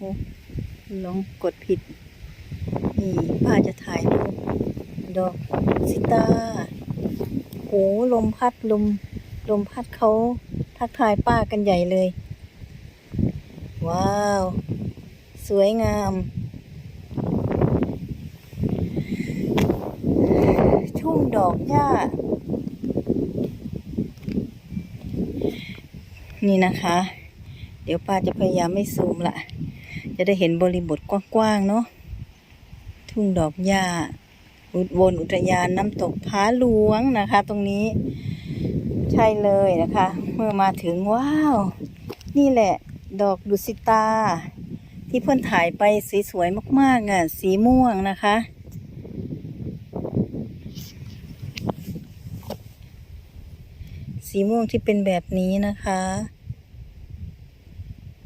โอ้ลองกดผิด นี่ป้าจะถ่ายรูปดอกซิตาโอ้ลมพัดลม ลมพัดเขาทักทายป้ากันใหญ่เลย ว้าว สวยงาม ทุ่งดอกหญ้า นี่นะคะ เดี๋ยวป้าจะพยายามไม่ซูมละ จะได้เห็นบริบทกว้างๆเนาะทุ่งดอกหญ้าอุดวนอุทยานน้ำตกผาหลวงนะคะ ตรงนี้ ใช่เลยนะคะ เมื่อมาถึงว้าว นี่แหละ ดอกดุสิตา ที่เพื่อนถ่ายไปสสวยๆมากๆอะสีม่วงนะคะ สีม่วงที่เป็นแบบนี้นะคะ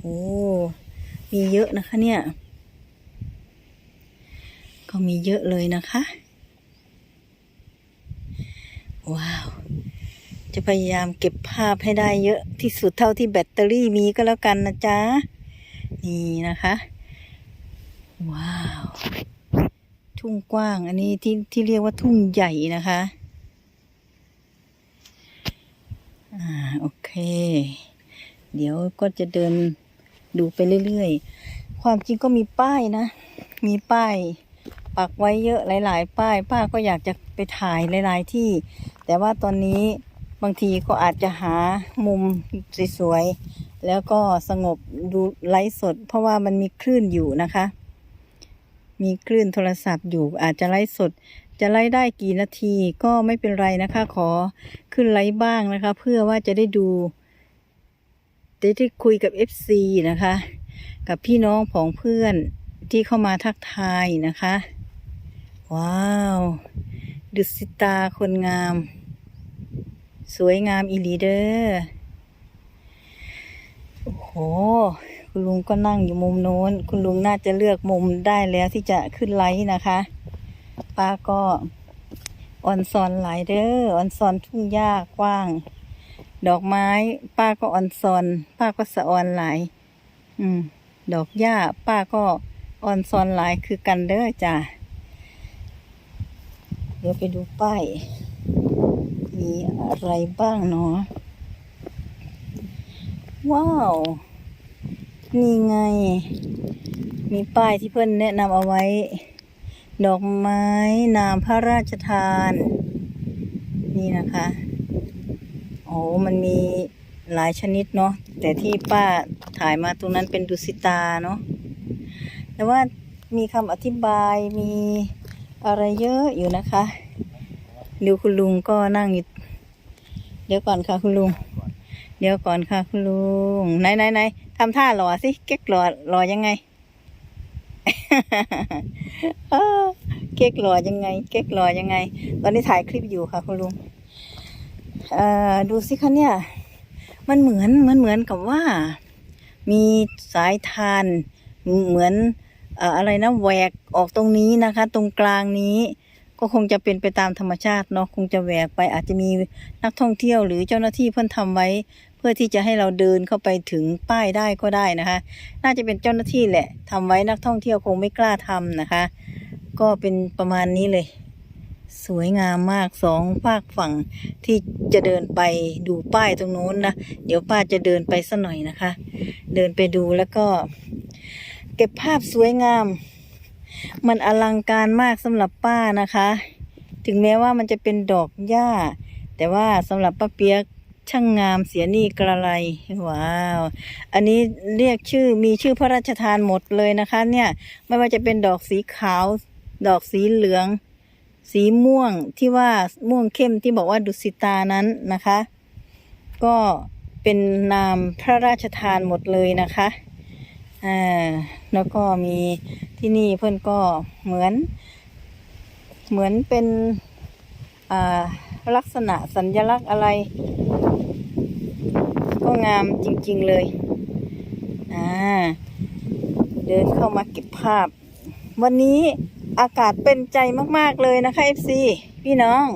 โอ้ มีเยอะนะคะเนี่ย ก็มีเยอะเลยนะคะ ว้าว จะพยายามเก็บภาพให้ได้เยอะที่สุดเท่าที่แบตเตอรี่มีก็แล้วกันนะจ๊ะ นี่นะคะ ว้าว ทุ่งกว้างอันนี้ที่ที่เรียกว่าทุ่งใหญ่นะคะอ่าโอเค เดี๋ยวก็จะเดิน ดูไปเรื่อยๆ ความจริงก็มีป้ายนะ มีป้ายปักไว้เยอะหลาย ๆ ป้ายป้าก็อยากจะไปถ่ายหลาย ๆ ที่ แต่ว่าตอนนี้บางทีก็อาจจะหามุมสวยๆแล้วก็สงบดูไลฟ์สด เพราะว่ามันมีคลื่นอยู่นะคะ มีคลื่นโทรศัพท์อยู่อาจจะไลฟ์สด จะไลฟ์ได้กี่นาทีก็ไม่เป็นไรนะคะ ขอขึ้นไลฟ์บ้างนะคะ เพื่อว่าจะได้ดู จะได้คุยกับ FC นะคะ กับพี่น้องของเพื่อนที่เข้ามาทักทายนะคะ ว้าว ดุสิตาคนงาม สวยงามอีลีเดอร์โอ้โห คุณลุงก็นั่งอยู่มุมโน้น คุณลุงน่าจะเลือกมุมได้แล้วที่จะขึ้นไลฟ์นะคะป้าก็ออนซอนหลายเด้อออนซอนทุ่งหญ้ากว้าง ดอกไม้ ป้าก็ออนซอน ป้าก็สะออนหลาย อืม ดอกหญ้า ป้าก็ออนซอนหลายคือกันเด้อจ้ะเดี๋ยวไปดูป้าย มีอะไรบ้างเนาะว้าว นี่ไง มีป้ายที่เพื่อนแนะนำเอาไว้ ดอกไม้นามพระราชทาน นี่นะคะ อ้มันมีหลายชนิดเนาะแต่ที่ป้าถ่ายมาตรงนั้นเป็นดุสิตาเนาะแต่ว่ามีคำอธิบายมีอะไรเยอะอยู่นะคะดูคุณลุงก็นั่งอยู่เดี๋ยวก่อนค่ะคุณลุง เดี๋ยวก่อนค่ะคุณลุงไหนไหนไหนทำท่าหล่อสิเก๊กหล่อหล่อยังไงเออเก๊กหล่อยังไง เก๊กหล่อยังไง ตอนนี้ถ่ายคลิปอยู่ค่ะคุณลุง ดูสิคะเนี่ย มันเหมือนมันเหมือนกับว่า มีสายทานเหมือนเอ่ออะไรนะแหวกออกตรงนี้นะคะ ตรงกลางนี้ก็คงจะเป็นไปตามธรรมชาติเนาะคงจะแหวกไปอาจจะมีนักท่องเที่ยวหรือเจ้าหน้าที่เพิ่นทำไว้ เพื่อที่จะให้เราเดินเข้าไปถึงป้ายได้ก็ได้นะคะ น่าจะเป็นเจ้าหน้าที่แหละทำไว้นักท่องเที่ยวคงไม่กล้าทำนะคะ ก็เป็นประมาณนี้เลย สวยงามมากสองภาคฝั่งที่จะเดินไปดูป้ายตรงโน้นนะเดี๋ยวป้าจะเดินไปสักหน่อยนะคะ เดินไปดูแล้วก็ เก็บภาพสวยงาม มันอลังการมากสำหรับป้านะคะ ถึงแม้ว่ามันจะเป็นดอกหญ้า แต่ว่าสำหรับป้าเปียกช่างงามเสียนี่กระไรว้าว อันนี้เรียกชื่อมีชื่อพระราชทานหมดเลยนะคะ เนี่ยไม่ว่าจะเป็นดอกสีขาว ดอกสีเหลือง สีม่วงที่ว่าม่วงเข้มที่บอกว่าดุสิตานั้นนะคะ ก็เป็นนามพระราชทานหมดเลยนะคะอ่าแล้วก็มีที่นี่เพื่อนก็เหมือน เหมือนเป็นอ่าลักษณะสัญลักษณ์อะไร ก็งามจริงๆเลยอ่าเดินเข้ามาเก็บภาพ วันนี้ อากาศเป็นใจมากๆเลยนะคะ FC พี่น้อง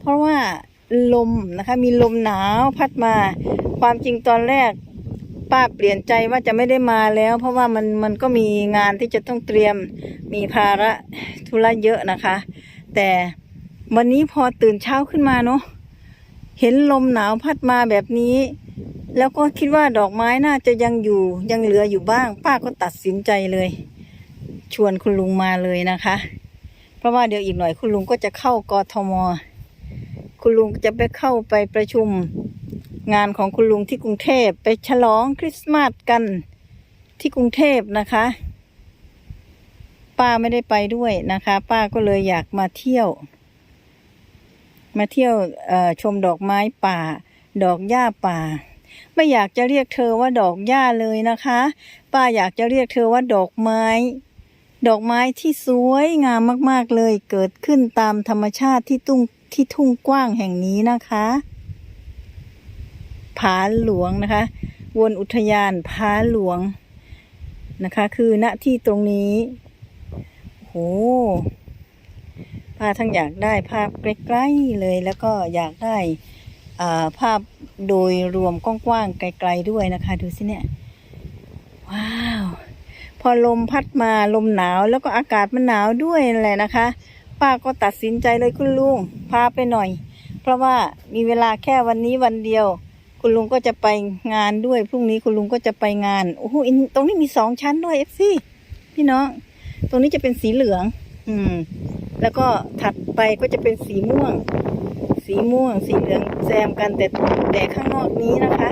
เพราะว่าลมนะคะมีลมหนาวพัดมา ความจริงตอนแรก ป้าเปลี่ยนใจว่าจะไม่ได้มาแล้ว เพราะว่ามันมันก็มีงานที่จะต้องเตรียมมีภาระธุระเยอะนะคะ แต่วันนี้พอตื่นเช้าขึ้นมาเนาะเห็นลมหนาวพัดมาแบบนี้ แล้วก็คิดว่าดอกไม้น่าจะยังอยู่ยังเหลืออยู่บ้าง ป้าก็ตัดสินใจเลย ชวนคุณลุงมาเลยนะคะ เพราะว่าเดี๋ยวอีกหน่อยคุณลุงก็จะเข้ากทม คุณลุงจะไปเข้าไปประชุมงานของคุณลุงที่กรุงเทพไปฉลองคริสต์มาสกันที่กรุงเทพนะคะ ป้าไม่ได้ไปด้วยนะคะ ป้าก็เลยอยากมาเที่ยว มาเที่ยวชมดอกไม้ป่า ดอกหญ้าป่า ไม่อยากจะเรียกเธอว่าดอกหญ้าเลยนะคะ ป้าอยากจะเรียกเธอว่าดอกไม้ ดอกไม้ที่สวยงามมากๆเลย เกิดขึ้นตามธรรมชาติที่ตุ้งที่ทุ่งกว้างแห่งนี้นะคะ ผาหลวงนะคะ วนอุทยานผาหลวงนะคะ คือณที่ตรงนี้โหป้าทั้งอยากได้ภาพใกล้ๆเลย แล้วก็อยากได้อ่าภาพโดยรวมกว้างๆไกล ๆด้วยนะคะ ดูสิเนี่ย ว้า อลมพัดมาลมหนาวแล้วก็อากาศมันหนาวด้วยแหละนะคะ ป้าก็ตัดสินใจเลยคุณลุงพาไปหน่อย เพราะว่ามีเวลาแค่วันนี้วันเดียว คุณลุงก็จะไปงานด้วยพรุ่งนี้คุณลุงก็จะไปงานโอ้โหตรงนี้มีสองชั้นด้วยเอฟซีพี่น้อง ตรงนี้จะเป็นสีเหลือง อืม แล้วก็ถัดไปก็จะเป็นสีม่วง สีม่วง สีเหลืองแซมกันแต่แต่ข้างนอกนี้นะคะ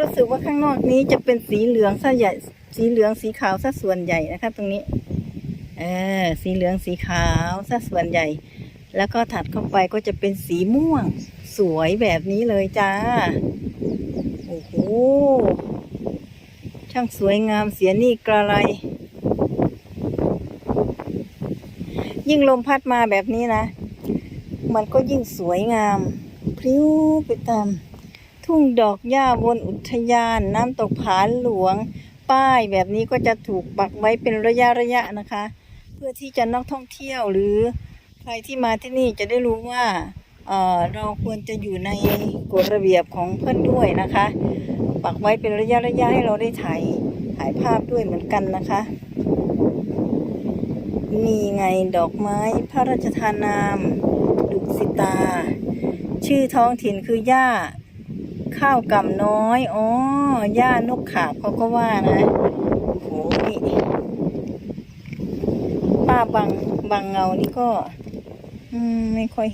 รู้สึกว่าข้างนอกนี้จะเป็นสีเหลืองซะใหญ่ สีเหลืองสีขาวซะส่วนใหญ่นะคะ ตรงนี้ เออสีเหลืองสีขาวซะส่วนใหญ่ แล้วก็ถัดเข้าไปก็จะเป็นสีม่วง สวยแบบนี้เลยจ้า โอ้โห ช่างสวยงามเสียนี่กระไร ยิ่งลมพัดมาแบบนี้นะ มันก็ยิ่งสวยงาม พริ้วไปตามทุ่งดอกหญ้าบนอุทยานน้ำตกผาหลวง ป้ายแบบนี้ก็จะถูกปักไว้เป็นระยะระยะนะคะ เพื่อที่จะนักท่องเที่ยวหรือใครที่มาที่นี่จะได้รู้ว่าเเราควรจะอยู่ในกฎระเบียบของเพื่อนด้วยนะคะ ปักไว้เป็นระยะระยะให้เราได้ถ่ายถ่ายภาพด้วยเหมือนกันนะคะนี่ไงดอกไม้พระราชทานนาม ดุสิตา ชื่อท้องถิ่นคือหญ้า ข้าวกำน้อยอ๋อย่านกขาบเขาก็ว่านะโอ้โหนี่ป้าบางบางเงานี่ก็ อืม ไม่ค่อย